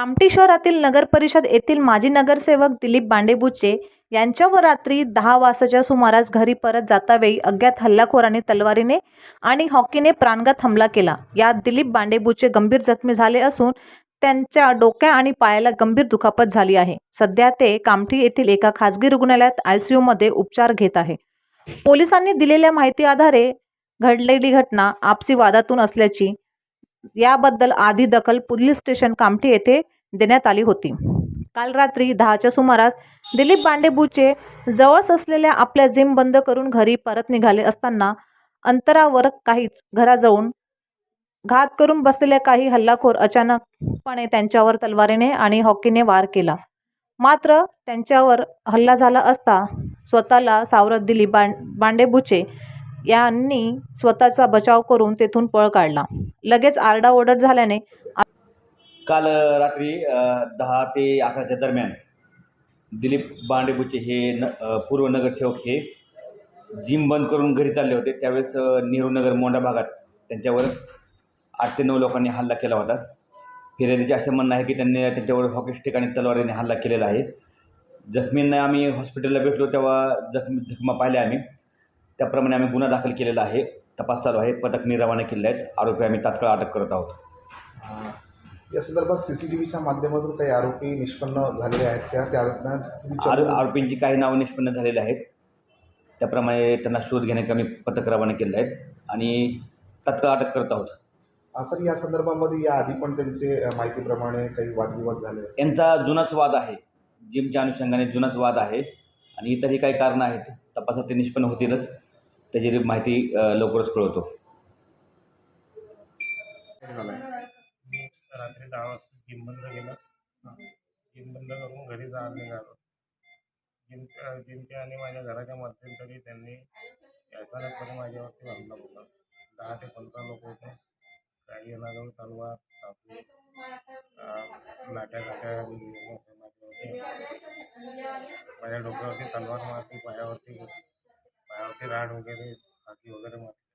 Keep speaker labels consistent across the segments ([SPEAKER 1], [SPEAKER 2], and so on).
[SPEAKER 1] कामठी शहरातील नगरपरिषद येथील माजी नगरसेवक दिलीप बांडेबुचे यांच्यावर रात्री दहा वाजताच्या सुमारास घरी परत जातावेळी अज्ञात हल्लाखोराने तलवारीने आणि हॉकीने प्राणघात हमला केला. यात दिलीप बांडेबुचे गंभीर जखमी झाले असून त्यांच्या डोक्या आणि पायाला गंभीर दुखापत झाली आहे. सध्या ते कामठी येथील एका खासगी रुग्णालयात आयसीयूमध्ये उपचार घेत आहे. पोलिसांनी दिलेल्या माहिती आधारे घडलेली घटना आपसी वादातून असल्याची याबद्दल आधी दखल पोलीस स्टेशन कामठी येथे देण्यात आली होती. काल रात्री दहाच्या सुमारास दिलीप बांडेबुचे जवळच असलेल्या आपल्या जिम बंद करून घरी परत निघाले असताना अंतरावर काहीच घराजवळून घात करून बसलेल्या काही हल्लाखोर अचानकपणे त्यांच्यावर तलवारीने आणि हॉकीने वार केला. मात्र त्यांच्यावर हल्ला झाला असता स्वतःला सावरत दिली बां बांडेबुचे यांनी स्वतःचा बचाव करून तेथून पळ काढला. लगेच आरडाओरड झाल्याने
[SPEAKER 2] काल रात्री दहा ते अकराच्या दरम्यान दिलीप बांडेबुचे हे न पूर्व नगरसेवक हे जिम बंद करून घरी चालले होते. त्यावेळेस नेहरूनगर मोंडा भागात त्यांच्यावर आठ ते नऊ लोकांनी हल्ला केला होता. फिर्यादीचे असे म्हणणं आहे की त्यांनी त्यांच्यावर हॉकी ठिकाणी तलवारीने हल्ला केलेला आहे. जखमींना आम्ही हॉस्पिटलला भेटलो तेव्हा जखमी जखमा पाहिल्या आम्ही. त्याप्रमाणे आम्ही गुन्हा दाखल केलेला आहे. तपास चालू आहे. पथकनी रवाना केले आहेत. आरोपी आम्ही तात्काळ अटक करत आहोत.
[SPEAKER 3] या संदर्भात सी सी टी व्हीच्या माध्यमातून काही आरोपी निष्पन्न झालेले आहेत त्या त्या
[SPEAKER 2] आरो आरोपींची काही नावं निष्पन्न झालेली आहेत. त्याप्रमाणे त्यांना शोध घेण्याचे आम्ही पथक रवाना केले आहेत आणि तात्काळ अटक करत आहोत.
[SPEAKER 3] सर या संदर्भामध्ये या आधी पण त्यांचे माहितीप्रमाणे काही वादविवाद झाले.
[SPEAKER 2] यांचा जुनाच वाद आहे. जिमच्या अनुषंगाने जुनाच वाद आहे आणि इतरही काही कारणं आहेत. तपासात ते निष्पन्न होतीलच. त्याची माहिती लवकरच कळवतो.
[SPEAKER 4] मी रात्री दहा वाजता जिम बंद केलं. जिम बंद करून घरी जायला निघालो. जिम जिमच्या आणि माझ्या घराच्या मध्यंतरी त्यांनी अचानकपणे माझ्यावरती हल्ला केला. दहा ते पंधरा लोक होते. काही येणार तलवार चाकू लाट्या लाट्या माझ्यावरती माझ्या डोक्यावरती तलवार मारती पायावरती. पायावरती राड वगैरे हाती वगैरे मारली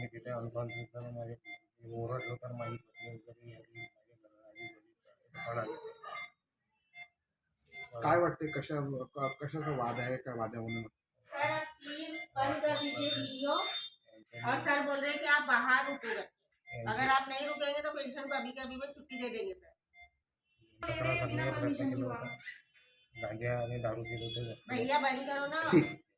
[SPEAKER 4] मी तिथे अनकॉन्शियस झालो माझे ओरडलो तर माझी पत्नी वगैरे आली माझ्या घरात आली घरी पण आली
[SPEAKER 3] काय वाटते कशा कशाचा वाद आहे काय वादावरून
[SPEAKER 5] सर प्लीज़ बंद कर दीजिए वीडियो और सर बोल रहे हैं कि आप बाहर रुको अगर आप नहीं रुकेंगे तो पेशेंट को अभी के अभी में छुट्टी दे देंगे सर।
[SPEAKER 4] पकडा करण्याचा प्रयत्न केला होता गांजा आणि दारू